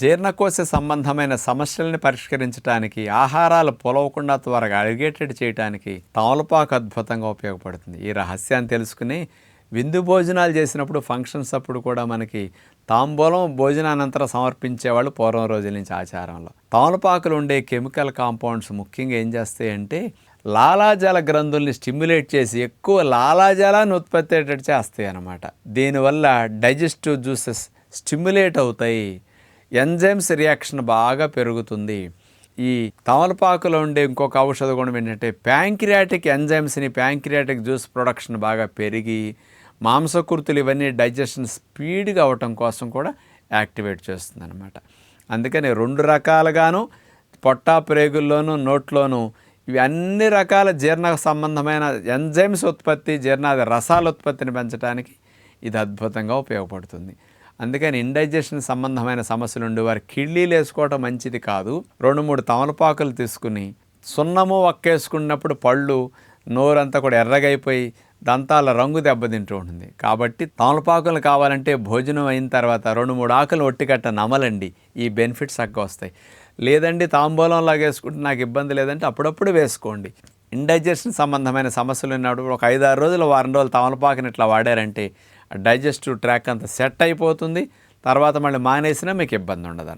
జీర్ణకోశ సంబంధమైన సమస్యల్ని పరిష్కరించడానికి ఆహారాలు పొలవకుండా త్వరగా అడిగేటట్టు చేయడానికి తమలపాకు అద్భుతంగా ఉపయోగపడుతుంది. ఈ రహస్యాన్ని తెలుసుకుని విందు భోజనాలు చేసినప్పుడు ఫంక్షన్స్ అప్పుడు కూడా మనకి తాంబూలం భోజనానంతరం సమర్పించేవాళ్ళు పూర్వం రోజుల నుంచి ఆచారంలో. తమలపాకులు ఉండే కెమికల్ కాంపౌండ్స్ ముఖ్యంగా ఏం చేస్తాయంటే లాలాజల గ్రంథుల్ని స్టిమ్యులేట్ చేసి ఎక్కువ లాలాజలాన్ని ఉత్పత్తి అయ్యేటట్టు చేస్తాయి అన్నమాట దీనివల్ల డైజెస్టివ్ జ్యూసెస్ స్టిమ్యులేట్ అవుతాయి. ఎంజైమ్స్ రియాక్షన్ బాగా పెరుగుతుంది. ఈ తమలపాకులో ఉండే ఇంకొక ఔషధ గుణం ఏంటంటే ప్యాంక్రియాటిక్ ఎంజైమ్స్ని ప్యాంక్రియాటిక్ జ్యూస్ ప్రొడక్షన్ బాగా పెరిగి మాంసకృతులు ఇవన్నీ డైజెషన్ స్పీడ్గా అవటం కోసం కూడా యాక్టివేట్ చేస్తుంది అనమాట అందుకని రెండు రకాలుగాను పొట్టా ప్రేగుల్లోనూ నోట్లోనూ ఇవి అన్ని రకాల జీర్ణ సంబంధమైన ఎంజైమ్స్ ఉత్పత్తి జీర్ణాది రసాల ఉత్పత్తిని పెంచడానికి ఇది అద్భుతంగా ఉపయోగపడుతుంది. అందుకని ఇండైజెషన్ సంబంధమైన సమస్యలు ఉండి కిళ్ళీలు వేసుకోవటం మంచిది కాదు. రెండు మూడు తమలపాకులు తీసుకుని సున్నము వక్కేసుకున్నప్పుడు పళ్ళు నోరంతా కూడా ఎర్రగైపోయి దంతాల రంగు దెబ్బతింటూ ఉంటుంది. కాబట్టి తమలపాకులు కావాలంటే భోజనం అయిన తర్వాత రెండు మూడు ఆకులు ఒట్టికట్ట నమలండి. ఈ బెనిఫిట్స్ చక్కగా వస్తాయి. లేదండి తాంబూలం లాగా వేసుకుంటే నాకు ఇబ్బంది లేదంటే అప్పుడప్పుడు వేసుకోండి. ఇండైజెషన్ సంబంధమైన సమస్యలు ఉన్నప్పుడు ఒక ఐదారు రోజులు వారం రోజులు తమలపాకుని ఇట్లా వాడారంటే డైజెస్టివ్ ట్రాక్ అంతా సెట్ అయిపోతుంది. తర్వాత మళ్ళీ మానేసినా మీకు ఇబ్బంది ఉండదు